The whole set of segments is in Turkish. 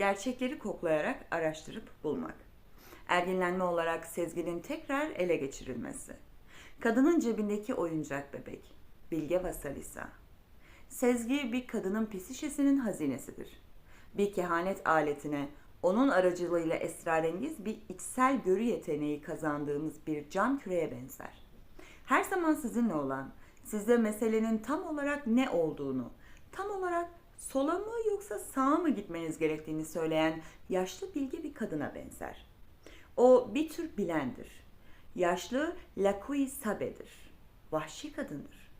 gerçekleri koklayarak araştırıp bulmak. Erginlenme olarak sezginin tekrar ele geçirilmesi. Kadının cebindeki oyuncak bebek. Bilge Vasalisa. Sezgi bir kadının psişesinin hazinesidir. Bir kehanet aletine, onun aracılığıyla esrarengiz bir içsel görü yeteneği kazandığımız bir cam küreye benzer. Her zaman sizinle olan, size meselenin tam olarak ne olduğunu, tam olarak sola mı yoksa sağa mı gitmeniz gerektiğini söyleyen yaşlı bilgi bir kadına benzer. O bir tür bilendir. Yaşlı Lakui Sabe'dir. Vahşi kadındır.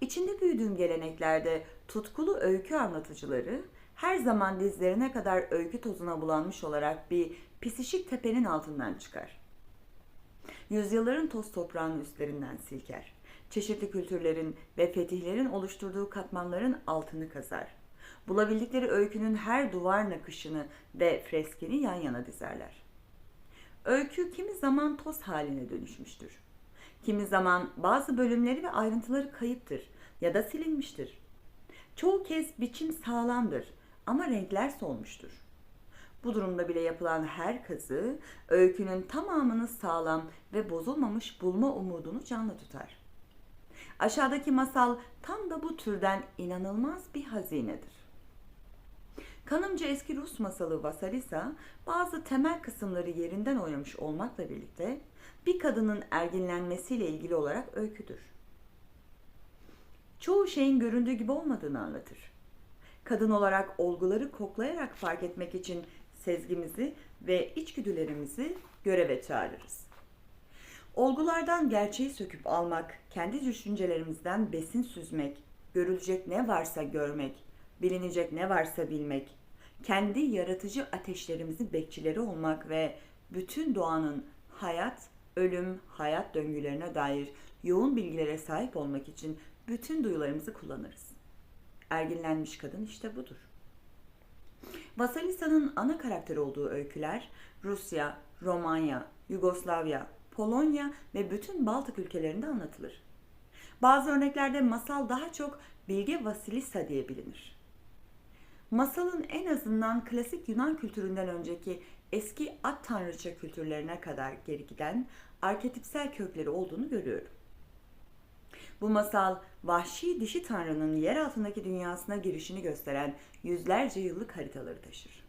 İçinde büyüdüğüm geleneklerde tutkulu öykü anlatıcıları her zaman dizlerine kadar öykü tozuna bulanmış olarak bir pisişik tepenin altından çıkar. Yüzyılların toz toprağının üstlerinden silker. Çeşitli kültürlerin ve fetihlerin oluşturduğu katmanların altını kazar. Bulabildikleri öykünün her duvar nakışını ve freskini yan yana dizerler. Öykü kimi zaman toz haline dönüşmüştür. Kimi zaman bazı bölümleri ve ayrıntıları kayıptır ya da silinmiştir. Çoğu kez biçim sağlamdır ama renkler solmuştur. Bu durumda bile yapılan her kazı öykünün tamamını sağlam ve bozulmamış bulma umudunu canlı tutar. Aşağıdaki masal tam da bu türden inanılmaz bir hazinedir. Kanımca eski Rus masalı Vasalisa bazı temel kısımları yerinden oynamış olmakla birlikte bir kadının erginlenmesiyle ilgili olarak öyküdür. Çoğu şeyin göründüğü gibi olmadığını anlatır. Kadın olarak olguları koklayarak fark etmek için sezgimizi ve içgüdülerimizi göreve çağırırız. Olgulardan gerçeği söküp almak, kendi düşüncelerimizden besin süzmek, görülecek ne varsa görmek, bilinecek ne varsa bilmek, kendi yaratıcı ateşlerimizin bekçileri olmak ve bütün doğanın hayat, ölüm, hayat döngülerine dair yoğun bilgilere sahip olmak için bütün duyularımızı kullanırız. Erginlenmiş kadın işte budur. Vasalisa'nın ana karakter olduğu öyküler Rusya, Romanya, Yugoslavya, Polonya ve bütün Baltık ülkelerinde anlatılır. Bazı örneklerde masal daha çok Bilge Vasilisa diye bilinir. Masalın en azından klasik Yunan kültüründen önceki eski at tanrıça kültürlerine kadar geri giden arketipsel kökleri olduğunu görüyorum. Bu masal vahşi dişi tanrının yer altındaki dünyasına girişini gösteren yüzlerce yıllık haritaları taşır.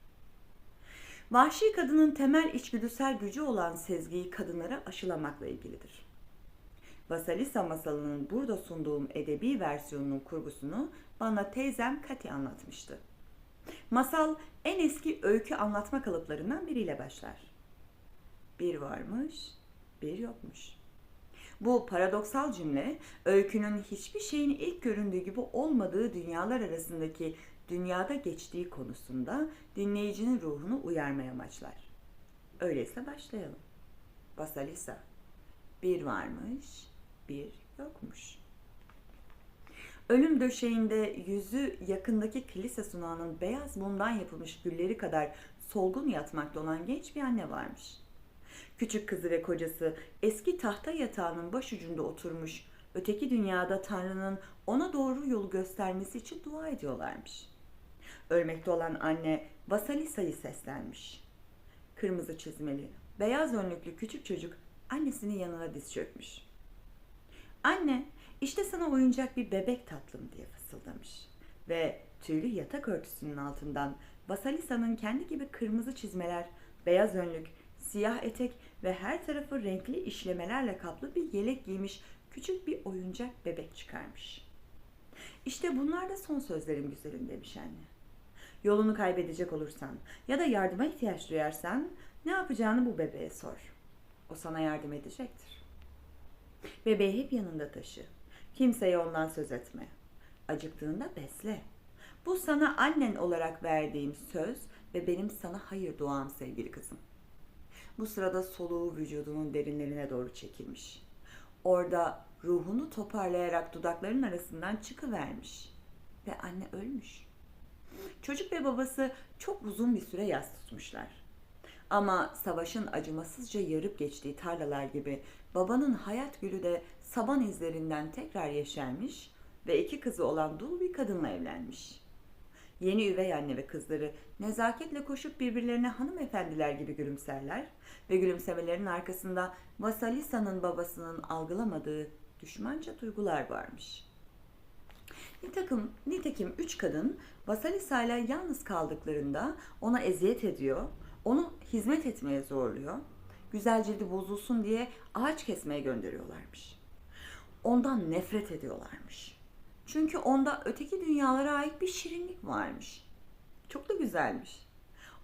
Vahşi kadının temel içgüdüsel gücü olan sezgiyi kadınlara aşılamakla ilgilidir. Vasalisa masalının burada sunduğum edebi versiyonunun kurgusunu bana teyzem Kati anlatmıştı. Masal en eski öykü anlatma kalıplarından biriyle başlar. Bir varmış, bir yokmuş. Bu paradoksal cümle öykünün hiçbir şeyin ilk göründüğü gibi olmadığı dünyalar arasındaki dünyada geçtiği konusunda dinleyicinin ruhunu uyarmaya amaçlar. Öyleyse başlayalım. Basalisa. Bir varmış, bir yokmuş. Ölüm döşeğinde yüzü yakındaki kilise sunağının beyaz mumdan yapılmış gülleri kadar solgun yatmakta olan genç bir anne varmış. Küçük kızı ve kocası eski tahta yatağının başucunda oturmuş, öteki dünyada Tanrı'nın ona doğru yolu göstermesi için dua ediyorlarmış. Ölmekte olan anne Vasalisa'yı seslenmiş. Kırmızı çizmeli, beyaz önlüklü küçük çocuk annesinin yanına diz çökmüş. Anne, işte sana oyuncak bir bebek tatlım diye fısıldamış. Ve tüylü yatak örtüsünün altından Vasalisa'nın kendi gibi kırmızı çizmeler, beyaz önlük, siyah etek ve her tarafı renkli işlemelerle kaplı bir yelek giymiş küçük bir oyuncak bebek çıkarmış. İşte bunlar da son sözlerim güzelim demiş anne. Yolunu kaybedecek olursan ya da yardıma ihtiyaç duyarsan ne yapacağını bu bebeğe sor. O sana yardım edecektir. Bebeği hep yanında taşı. Kimseye ondan söz etme. Acıktığında besle. Bu sana annen olarak verdiğim söz ve benim sana hayır duam sevgili kızım. Bu sırada soluğu vücudunun derinlerine doğru çekilmiş. Orada ruhunu toparlayarak dudakların arasından çıkıvermiş. Ve anne ölmüş. Çocuk ve babası çok uzun bir süre yas tutmuşlar. Ama savaşın acımasızca yarıp geçtiği tarlalar gibi babanın hayat gülü de saban izlerinden tekrar yeşermiş ve iki kızı olan dul bir kadınla evlenmiş. Yeni üvey anne ve kızları nezaketle koşup birbirlerine hanımefendiler gibi gülümserler ve gülümsemelerin arkasında Vasalisa'nın babasının algılamadığı düşmanca duygular varmış. Nitekim, nitekim üç kadın Vasalisa ile yalnız kaldıklarında ona eziyet ediyor, onu hizmet etmeye zorluyor, güzel cildi bozulsun diye ağaç kesmeye gönderiyorlarmış. Ondan nefret ediyorlarmış. Çünkü onda öteki dünyalara ait bir şirinlik varmış. Çok da güzelmiş.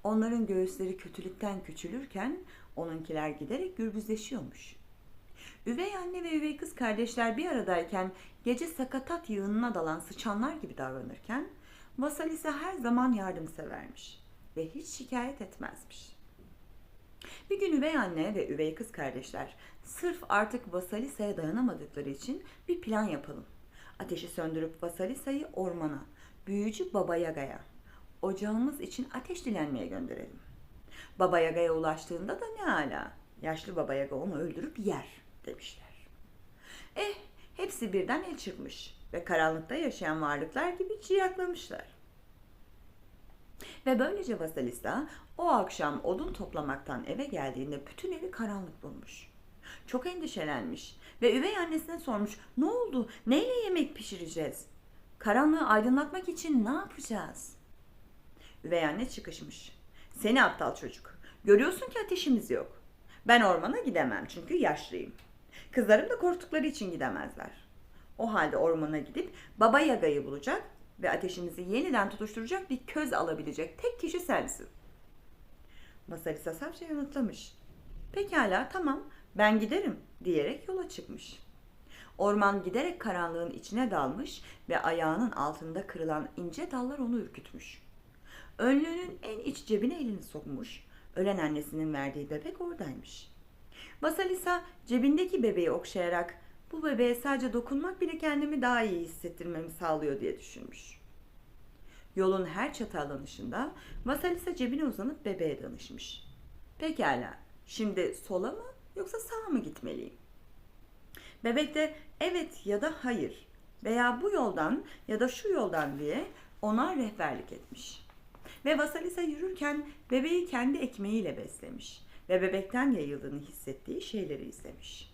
Onların göğüsleri kötülükten küçülürken onunkiler giderek gürbüzleşiyormuş. Üvey anne ve üvey kız kardeşler bir aradayken gece sakatat yığınına dalan sıçanlar gibi davranırken Vasalisa her zaman yardımsevermiş ve hiç şikayet etmezmiş. Bir gün üvey anne ve üvey kız kardeşler sırf artık Vasalisa'ya dayanamadıkları için bir plan yapalım. Ateşi söndürüp Vasalisa'yı ormana, büyücü Baba Yaga'ya, ocağımız için ateş dilenmeye gönderelim. Baba Yaga'ya ulaştığında da ne ala, yaşlı Baba Yaga onu öldürüp yer demişler. Eh, hepsi birden el çıkmış ve karanlıkta yaşayan varlıklar gibi ciyaklamışlar. Ve böylece Vasilisa o akşam odun toplamaktan eve geldiğinde bütün evi karanlık bulmuş. Çok endişelenmiş ve üvey annesine sormuş ne oldu neyle yemek pişireceğiz? Karanlığı aydınlatmak için ne yapacağız? Üvey anne çıkışmış. Seni aptal çocuk. Görüyorsun ki ateşimiz yok. Ben ormana gidemem çünkü yaşlıyım. Kızlarım da korktukları için gidemezler. O halde ormana gidip Baba Yaga'yı bulacak ve ateşimizi yeniden tutuşturacak bir köz alabilecek tek kişi sensin. Masalisa safça yanıtlamış. Pekala tamam ben giderim diyerek yola çıkmış. Orman giderek karanlığın içine dalmış ve ayağının altında kırılan ince dallar onu ürkütmüş. Önlüğünün en iç cebine elini sokmuş. Ölen annesinin verdiği bebek oradaymış. Vasalisa cebindeki bebeği okşayarak bu bebeğe sadece dokunmak bile kendimi daha iyi hissettirmemi sağlıyor diye düşünmüş. Yolun her çatallanışında Vasalisa cebine uzanıp bebeğe danışmış. Pekala, şimdi sola mı yoksa sağa mı gitmeliyim? Bebek de evet ya da hayır veya bu yoldan ya da şu yoldan diye ona rehberlik etmiş. Ve Vasalisa yürürken bebeği kendi ekmeğiyle beslemiş ve bebekten yayıldığını hissettiği şeyleri izlemiş.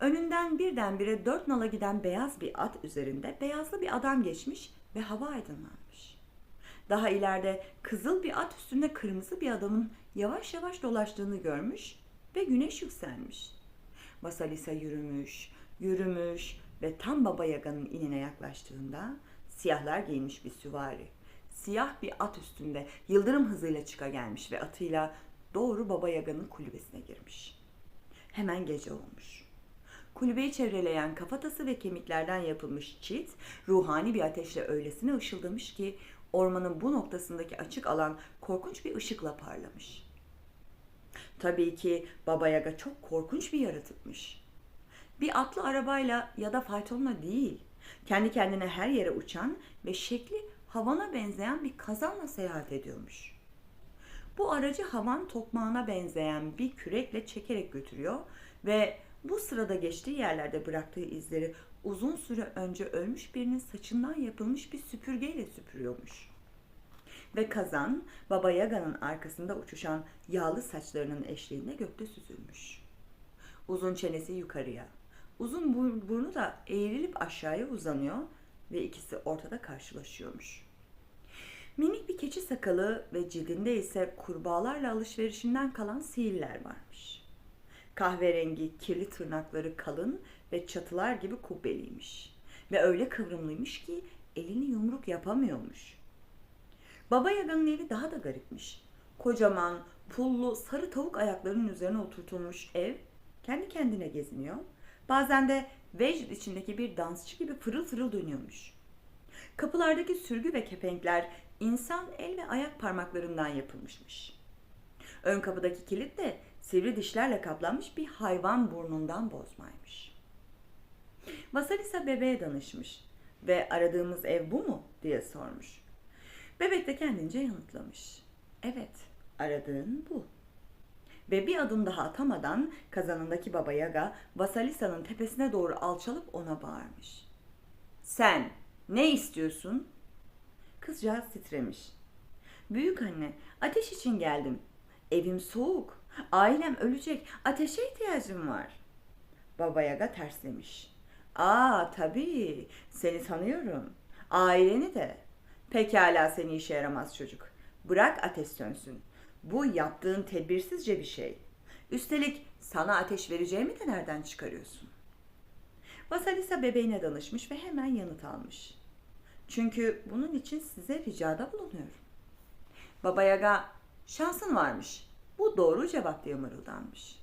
Önünden birdenbire dört nala giden beyaz bir at üzerinde beyazlı bir adam geçmiş ve hava aydınlanmış. Daha ileride kızıl bir at üstünde kırmızı bir adamın yavaş yavaş dolaştığını görmüş ve güneş yükselmiş. Vasalisa yürümüş, yürümüş ve tam Baba Yaga'nın inine yaklaştığında siyahlar giyinmiş bir süvari, siyah bir at üstünde yıldırım hızıyla çıka gelmiş ve atıyla doğru Baba Yaga'nın kulübesine girmiş. Hemen gece olmuş. Kulübeyi çevreleyen kafatası ve kemiklerden yapılmış çit, ruhani bir ateşle öylesine ışıldamış ki ormanın bu noktasındaki açık alan korkunç bir ışıkla parlamış. Tabii ki Baba Yaga çok korkunç bir yaratıkmış. Bir atlı arabayla ya da faytonla değil, kendi kendine her yere uçan ve şekli havana benzeyen bir kazanla seyahat ediyormuş. Bu aracı havan tokmağına benzeyen bir kürekle çekerek götürüyor ve bu sırada geçtiği yerlerde bıraktığı izleri uzun süre önce ölmüş birinin saçından yapılmış bir süpürgeyle süpürüyormuş. Ve kazan Baba Yaga'nın arkasında uçuşan yağlı saçlarının eşliğinde gökte süzülmüş. Uzun çenesi yukarıya, uzun burnu da eğrilip aşağıya uzanıyor ve ikisi ortada karşılaşıyormuş. Minik bir keçi sakalı ve cildinde ise kurbağalarla alışverişinden kalan sihirler varmış. Kahverengi kirli tırnakları kalın ve çatılar gibi kubbeliymiş. Ve öyle kıvrımlıymış ki elini yumruk yapamıyormuş. Baba Yaga'nın evi daha da garipmiş. Kocaman, pullu, sarı tavuk ayaklarının üzerine oturtulmuş ev kendi kendine geziniyor. Bazen de vecd içindeki bir dansçı gibi fırıl fırıl dönüyormuş. Kapılardaki sürgü ve kepenkler insan el ve ayak parmaklarından yapılmışmış. Ön kapıdaki kilit de sivri dişlerle kaplanmış bir hayvan burnundan bozmaymış. Vasalisa bebeğe danışmış ve aradığımız ev bu mu diye sormuş. Bebek de kendince yanıtlamış. Evet, aradığın bu. Ve bir adım daha atamadan kazanındaki Baba Yaga Vasalisa'nın tepesine doğru alçalıp ona bağırmış. Sen ne istiyorsun? Kızcağız titremiş. Büyük anne, ateş için geldim. Evim soğuk. Ailem ölecek. Ateşe ihtiyacım var. Baba Yaga terslemiş. Aa tabii. Seni tanıyorum. Aileni de. Pekala seni işe yaramaz çocuk. Bırak ateş sönsün. Bu yaptığın tedbirsizce bir şey. Üstelik sana ateş vereceğimi de nereden çıkarıyorsun? Vasalisa bebeğine danışmış ve hemen yanıt almış. Çünkü bunun için size ricada bulunuyorum. Baba Yaga şansın varmış. Bu doğru cevap diye mırıldanmış.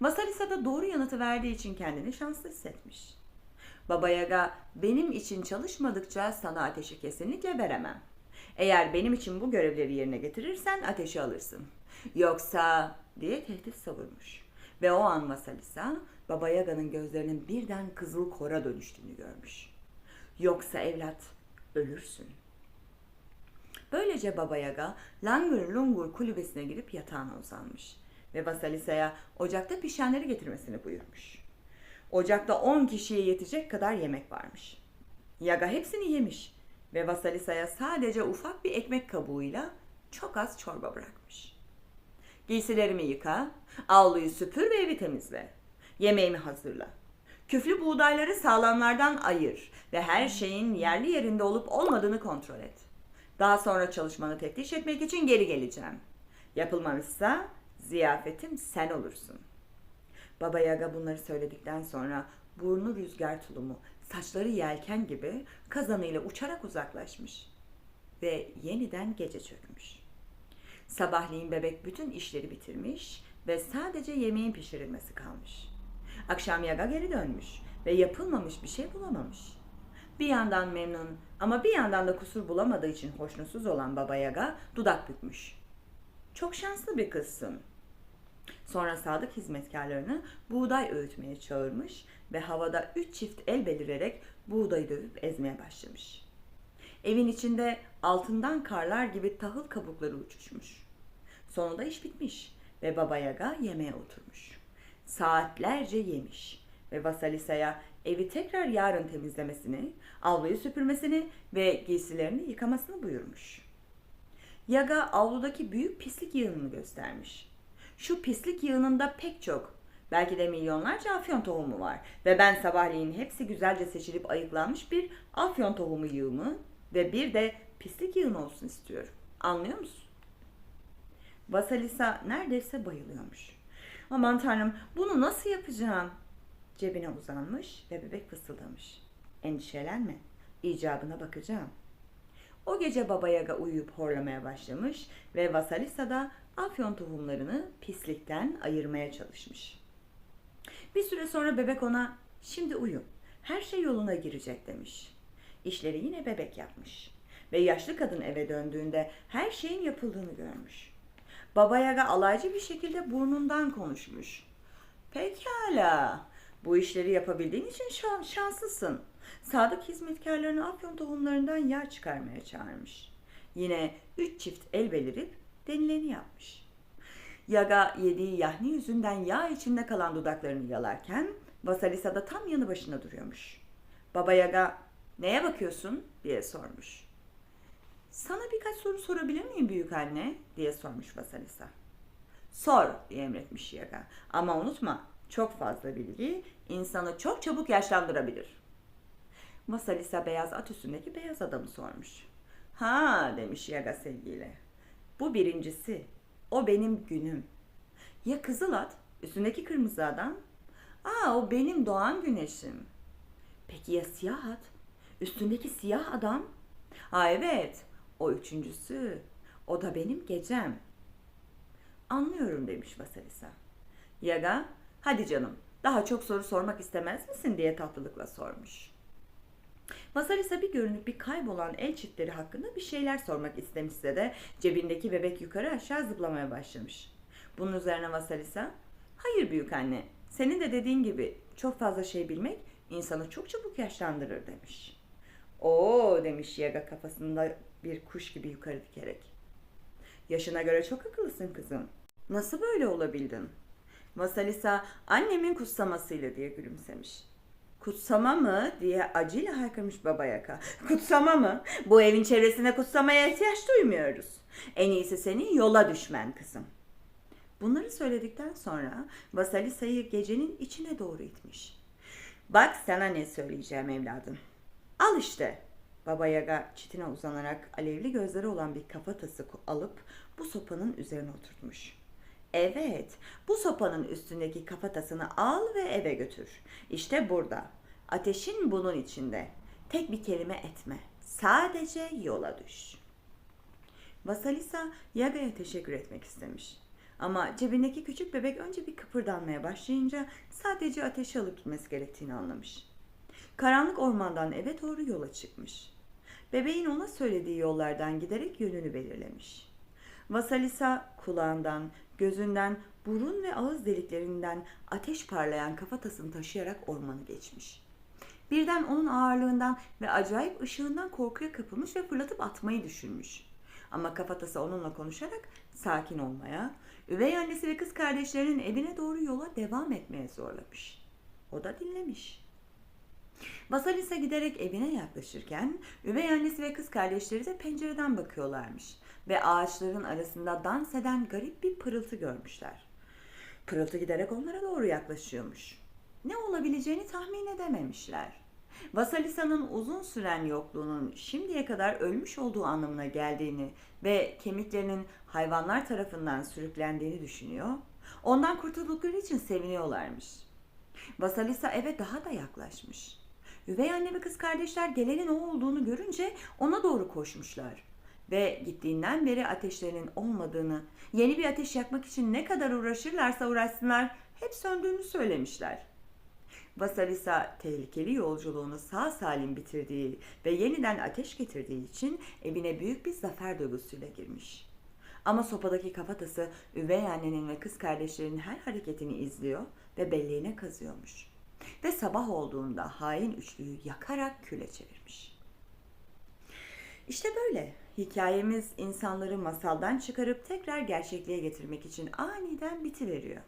Vasalisa da doğru yanıtı verdiği için kendini şanslı hissetmiş. Baba Yaga benim için çalışmadıkça sana ateşi kesinlikle veremem. Eğer benim için bu görevleri yerine getirirsen ateşi alırsın. Yoksa diye tehdit savurmuş. Ve o an Vasalisa Baba Yaga'nın gözlerinin birden kızıl kora dönüştüğünü görmüş. Yoksa evlat ölürsün. Böylece Baba Yaga Langur Lungur kulübesine girip yatağına uzanmış ve Vasalisa'ya ocakta pişenleri getirmesini buyurmuş. Ocakta 10 kişiye yetecek kadar yemek varmış. Yaga hepsini yemiş ve Vasalisa'ya sadece ufak bir ekmek kabuğuyla çok az çorba bırakmış. Giysilerimi yıka, avluyu süpür ve evi temizle. Yemeğimi hazırla. Küflü buğdayları sağlamlardan ayır ve her şeyin yerli yerinde olup olmadığını kontrol et. Daha sonra çalışmanı teftiş etmek için geri geleceğim. Yapılmamışsa ziyafetim sen olursun. Baba Yaga bunları söyledikten sonra burnu rüzgar tulumu, saçları yelken gibi kazanıyla uçarak uzaklaşmış. Ve yeniden gece çökmüş. Sabahleyin bebek bütün işleri bitirmiş ve sadece yemeğin pişirilmesi kalmış. Akşam Yaga geri dönmüş ve yapılmamış bir şey bulamamış. Bir yandan memnun ama bir yandan da kusur bulamadığı için hoşnutsuz olan Baba Yaga dudak bükmüş. Çok şanslı bir kızsın. Sonra sadık hizmetkarlarını buğday öğütmeye çağırmış ve havada üç çift el belirerek buğdayı dövüp ezmeye başlamış. Evin içinde altından karlar gibi tahıl kabukları uçuşmuş. Sonunda iş bitmiş ve Baba Yaga yemeğe oturmuş. Saatlerce yemiş ve Vasalisa'ya evi tekrar yarın temizlemesini, avluyu süpürmesini ve giysilerini yıkamasını buyurmuş. Yaga avludaki büyük pislik yığınını göstermiş. Şu pislik yığınında pek çok, belki de milyonlarca afyon tohumu var ve ben sabahleyin hepsi güzelce seçilip ayıklanmış bir afyon tohumu yığımı ve bir de pislik yığını olsun istiyorum. Anlıyor musun? Vasalisa neredeyse bayılıyormuş. Aman tanrım bunu nasıl yapacağım? Cebine uzanmış ve bebek fısıldamış. Endişelenme, icabına bakacağım. O gece Baba Yaga uyuyup horlamaya başlamış ve Vasalisa da afyon tohumlarını pislikten ayırmaya çalışmış. Bir süre sonra bebek ona şimdi uyu, her şey yoluna girecek demiş. İşleri yine bebek yapmış ve yaşlı kadın eve döndüğünde her şeyin yapıldığını görmüş. Baba Yaga alaycı bir şekilde burnundan konuşmuş. Pekala, bu işleri yapabildiğin için şan- şanslısın. Sadık hizmetkarlarını afyon tohumlarından yağ çıkarmaya çağırmış. Yine üç çift el belirip denileni yapmış. Yaga yediği yahni yüzünden yağ içinde kalan dudaklarını yalarken Vasalisa da tam yanı başına duruyormuş. Baba Yaga neye bakıyorsun diye sormuş. Sana birkaç soru sorabilir miyim büyük anne diye sormuş Vasalisa. Sor diye emretmiş Yaga. Ama unutma çok fazla bilgi insanı çok çabuk yaşlandırabilir. Vasalisa beyaz at üstündeki beyaz adamı sormuş. Ha demiş Yaga sevgiyle. Bu birincisi. O benim günüm. Ya kızıl at üstündeki kırmızı adam? Aa o benim doğan güneşim. Peki ya siyah at? Üstündeki siyah adam? Aa evet o üçüncüsü. O da benim gecem. Anlıyorum demiş Vasalisa. Yaga, hadi canım daha çok soru sormak istemez misin diye tatlılıkla sormuş. Vasalisa bir görünüp bir kaybolan el çiftleri hakkında bir şeyler sormak istemişse de cebindeki bebek yukarı aşağı zıplamaya başlamış. Bunun üzerine Vasalisa, hayır büyük anne, senin de dediğin gibi çok fazla şey bilmek insanı çok çabuk yaşlandırır demiş. Oo demiş Yaga kafasında bir kuş gibi yukarı dikerek. Yaşına göre çok akıllısın kızım. Nasıl böyle olabildin? Vasalisa annemin kutsamasıyla diye gülümsemiş. Kutsama mı diye acıyla haykırmış Baba Yaka. Kutsama mı? Bu evin çevresinde kutsamaya ihtiyaç duymuyoruz. En iyisi senin yola düşmen kızım. Bunları söyledikten sonra Vasalisa'yı gecenin içine doğru itmiş. Bak sana ne söyleyeceğim evladım. Al işte. Baba Yaga çitine uzanarak alevli gözleri olan bir kafatası alıp bu sopanın üzerine oturtmuş. Evet, bu sopanın üstündeki kafatasını al ve eve götür. İşte burada. Ateşin bunun içinde. Tek bir kelime etme. Sadece yola düş. Vasalisa Yaga'ya teşekkür etmek istemiş. Ama cebindeki küçük bebek önce bir kıpırdanmaya başlayınca sadece ateşi alıp gitmesi gerektiğini anlamış. Karanlık ormandan eve doğru yola çıkmış. Bebeğin ona söylediği yollardan giderek yönünü belirlemiş. Vasalisa kulağından, gözünden, burun ve ağız deliklerinden ateş parlayan kafatasını taşıyarak ormanı geçmiş. Birden onun ağırlığından ve acayip ışığından korkuya kapılmış ve fırlatıp atmayı düşünmüş. Ama kafatası onunla konuşarak sakin olmaya, üvey annesi ve kız kardeşlerinin evine doğru yola devam etmeye zorlamış. O da dinlemiş. Vasalisa giderek evine yaklaşırken üvey annesi ve kız kardeşleri de pencereden bakıyorlarmış ve ağaçların arasında dans eden garip bir pırıltı görmüşler. Pırıltı giderek onlara doğru yaklaşıyormuş. Ne olabileceğini tahmin edememişler. Vasalisa'nın uzun süren yokluğunun şimdiye kadar ölmüş olduğu anlamına geldiğini ve kemiklerinin hayvanlar tarafından sürüklendiğini düşünüyor. Ondan kurtuldukları için seviniyorlarmış. Vasalisa eve daha da yaklaşmış. Üvey anne ve kız kardeşler gelenin o olduğunu görünce ona doğru koşmuşlar. Ve gittiğinden beri ateşlerinin olmadığını, yeni bir ateş yakmak için ne kadar uğraşırlarsa uğraşsınlar hep söndüğünü söylemişler. Vasalisa tehlikeli yolculuğunu sağ salim bitirdiği ve yeniden ateş getirdiği için evine büyük bir zafer duygusuyla girmiş. Ama sopadaki kafatası üvey annenin ve kız kardeşlerinin her hareketini izliyor ve belleğine kazıyormuş. Ve sabah olduğunda hain üçlüyü yakarak küle çevirmiş. İşte böyle. Hikayemiz insanları masaldan çıkarıp tekrar gerçekliğe getirmek için aniden bitiveriyor.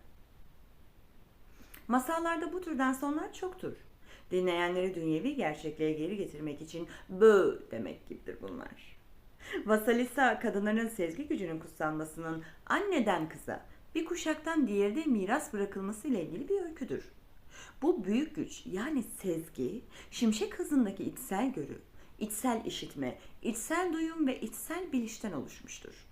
Masallarda bu türden sonlar çoktur. Dinleyenleri dünyevi gerçekliğe geri getirmek için bö demek gibidir bunlar. Vasalisa kadınların sezgi gücünün kutsanmasının anneden kıza bir kuşaktan diğerine miras bırakılması ile ilgili bir öyküdür. Bu büyük güç yani sezgi, şimşek hızındaki içsel görü, içsel işitme, içsel duyum ve içsel bilişten oluşmuştur.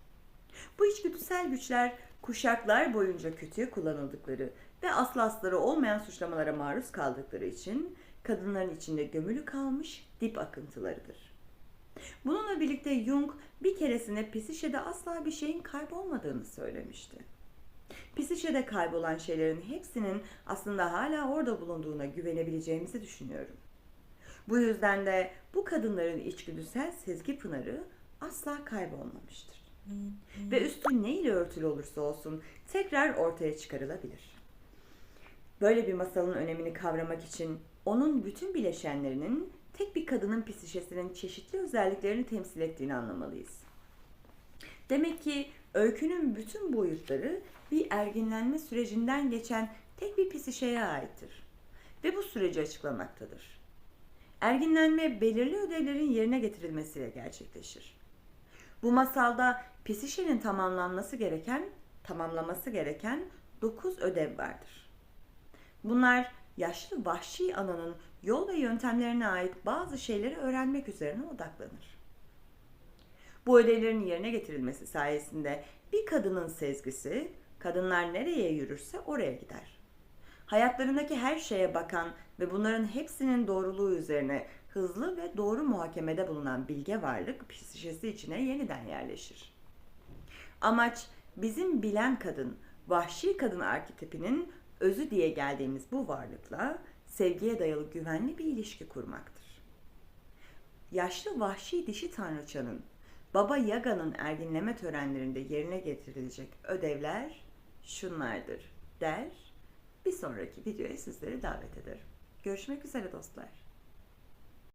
Bu içgüdüsel güçler kuşaklar boyunca kötüye kullanıldıkları ve aslı asları olmayan suçlamalara maruz kaldıkları için kadınların içinde gömülü kalmış dip akıntılarıdır. Bununla birlikte Jung bir keresinde psişede asla bir şeyin kaybolmadığını söylemişti. Psişede kaybolan şeylerin hepsinin aslında hala orada bulunduğuna güvenebileceğimizi düşünüyorum. Bu yüzden de bu kadınların içgüdüsel sezgi pınarı asla kaybolmamıştır. Ve üstü ne ile örtülü olursa olsun tekrar ortaya çıkarılabilir. Böyle bir masalın önemini kavramak için onun bütün bileşenlerinin tek bir kadının psişesinin çeşitli özelliklerini temsil ettiğini anlamalıyız. Demek ki öykünün bütün boyutları bir erginlenme sürecinden geçen tek bir psişeye aittir ve bu süreci açıklamaktadır. Erginlenme belirli ödevlerin yerine getirilmesiyle gerçekleşir. Bu masalda psişenin tamamlanması gereken, tamamlaması gereken 9 ödev vardır. Bunlar yaşlı vahşi ananın yol ve yöntemlerine ait bazı şeyleri öğrenmek üzerine odaklanır. Bu ödevlerin yerine getirilmesi sayesinde bir kadının sezgisi, kadınlar nereye yürürse oraya gider. Hayatlarındaki her şeye bakan ve bunların hepsinin doğruluğu üzerine hızlı ve doğru muhakemede bulunan bilge varlık psişesi içine yeniden yerleşir. Amaç bizim bilen kadın, vahşi kadın arketipinin özü diye geldiğimiz bu varlıkla sevgiye dayalı güvenli bir ilişki kurmaktır. Yaşlı vahşi dişi tanrıçanın Baba Yaga'nın erginleme törenlerinde yerine getirilecek ödevler şunlardır der. Bir sonraki videoya sizleri davet ederim. Görüşmek üzere dostlar.